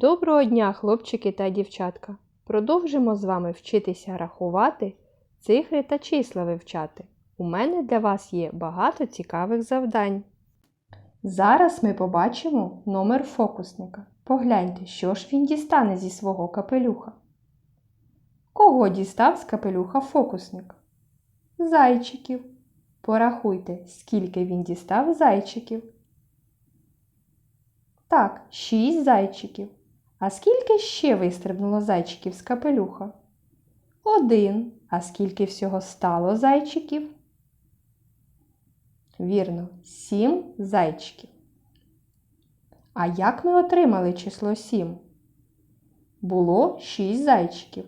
Доброго дня, хлопчики та дівчатка! Продовжимо з вами вчитися рахувати, цифри та числа вивчати. У мене для вас є багато цікавих завдань. Зараз ми побачимо номер фокусника. Погляньте, що ж він дістане зі свого капелюха. Кого дістав з капелюха фокусник? Зайчиків. Порахуйте, скільки він дістав зайчиків. Так, шість зайчиків. А скільки ще вистрибнуло зайчиків з капелюха? Один. А скільки всього стало зайчиків? Вірно, сім зайчиків. А як ми отримали число сім? Було шість зайчиків.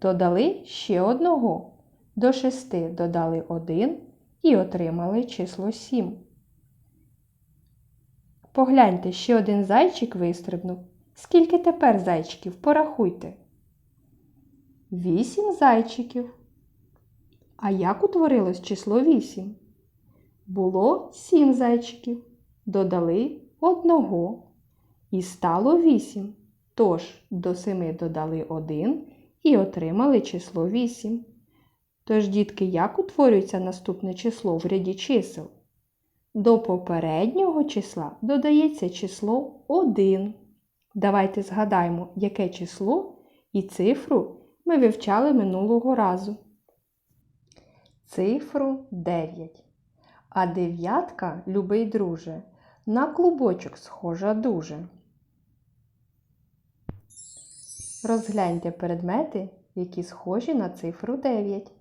Додали ще одного. До шести додали один і отримали число сім. Погляньте, ще один зайчик вистрибнув. Скільки тепер зайчиків? Порахуйте. Вісім зайчиків. А як утворилось число вісім? Було сім зайчиків. Додали одного. І стало вісім. Тож до семи додали один і отримали число вісім. Тож, дітки, як утворюється наступне число в ряді чисел? До попереднього числа додається число 1. Давайте згадаємо, яке число і цифру ми вивчали минулого разу. Цифру 9. А дев'ятка, любий друже, на клубочок схожа дуже. Розгляньте предмети, які схожі на цифру 9.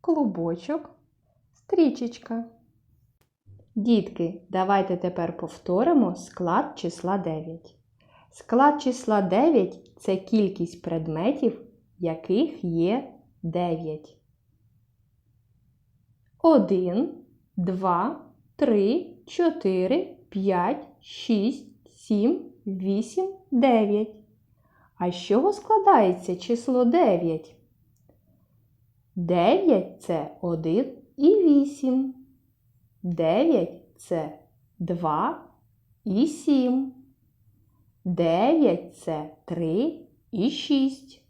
Клубочок, стрічечка. Дітки, давайте тепер повторимо склад числа 9. Склад числа 9 це кількість предметів, яких є 9. 1, 2, 3, 4, 5, 6, 7, 8, 9. А з чого складається число 9? 9 це 1 і 8. 9 це 2 і 7. 9 це 3 і 6.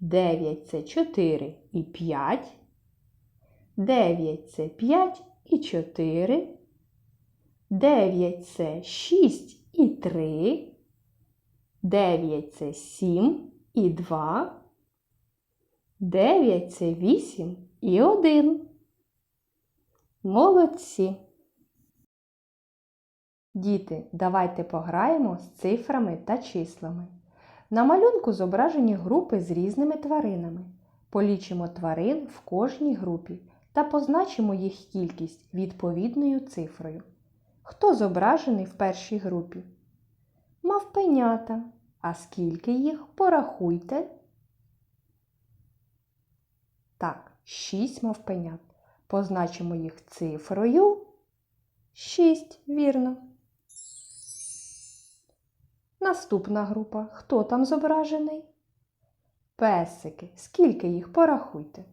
9 це 4 і 5. 9 це 5 і 4. 9 це 6 і 3. 9 це 7 і 2. 9 це 8 і 1. Молодці! Діти, давайте пограємо з цифрами та числами. На малюнку зображені групи з різними тваринами. Полічимо тварин в кожній групі та позначимо їх кількість відповідною цифрою. Хто зображений в першій групі? Мавпенята. А скільки їх порахуйте? Так, шість мавпенят. Позначимо їх цифрою 6, вірно. Наступна група. Хто там зображений? Песики. Скільки їх порахуйте?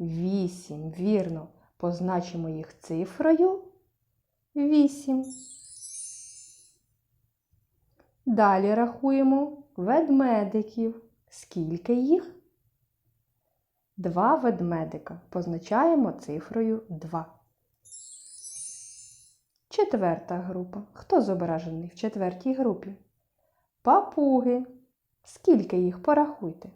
Вісім, вірно. Позначимо їх цифрою 8. Далі рахуємо ведмедиків. Скільки їх? Два ведмедика. Позначаємо цифрою 2. Четверта група. Хто зображений в четвертій групі? Папуги. Скільки їх порахуйте?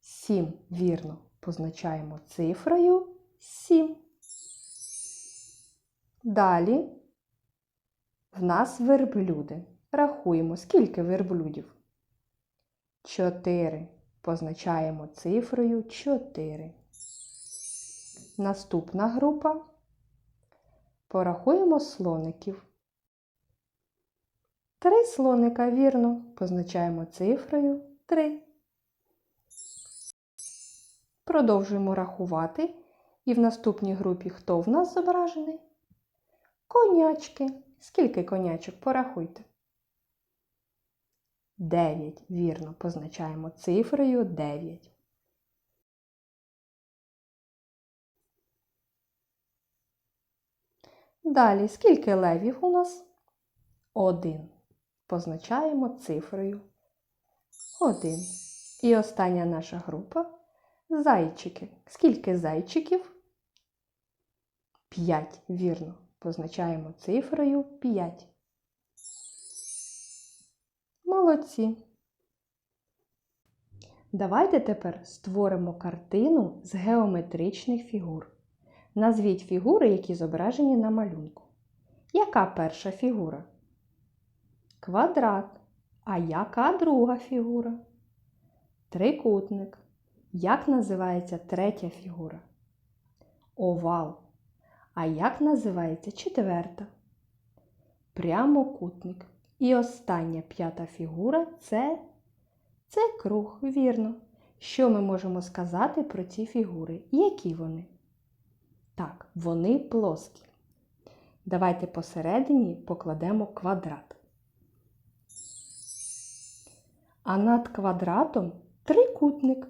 Сім. Вірно. Позначаємо цифрою 7. Далі в нас верблюди. Рахуємо, скільки верблюдів? Чотири. Позначаємо цифрою 4. Наступна група. Порахуємо слоників. Три слоника, вірно, позначаємо цифрою 3. Продовжуємо рахувати. І в наступній групі хто в нас зображений? Конячки. Скільки конячок порахуйте? 9. Вірно, позначаємо цифрою 9. Далі, скільки левів у нас? Один. Позначаємо цифрою 1. І остання наша група зайчики. Скільки зайчиків? 5. Вірно. Позначаємо цифрою 5. Молодці. Давайте тепер створимо картину з геометричних фігур. Назвіть фігури, які зображені на малюнку. Яка перша фігура? Квадрат. А яка друга фігура? Трикутник. Як називається третя фігура? Овал. А як називається четверта? Прямокутник. І остання п'ята фігура це, це круг, вірно. Що ми можемо сказати про ці фігури? Які вони? Так, вони плоскі. Давайте посередині покладемо квадрат. А над квадратом трикутник.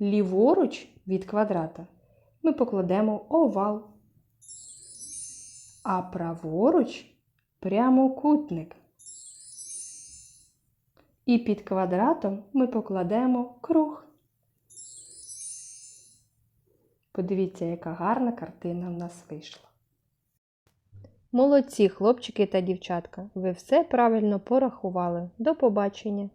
Ліворуч від квадрата ми покладемо овал, а праворуч прямокутник. І під квадратом ми покладемо круг. Подивіться, яка гарна картина в нас вийшла. Молодці, хлопчики та дівчатка, ви все правильно порахували. До побачення!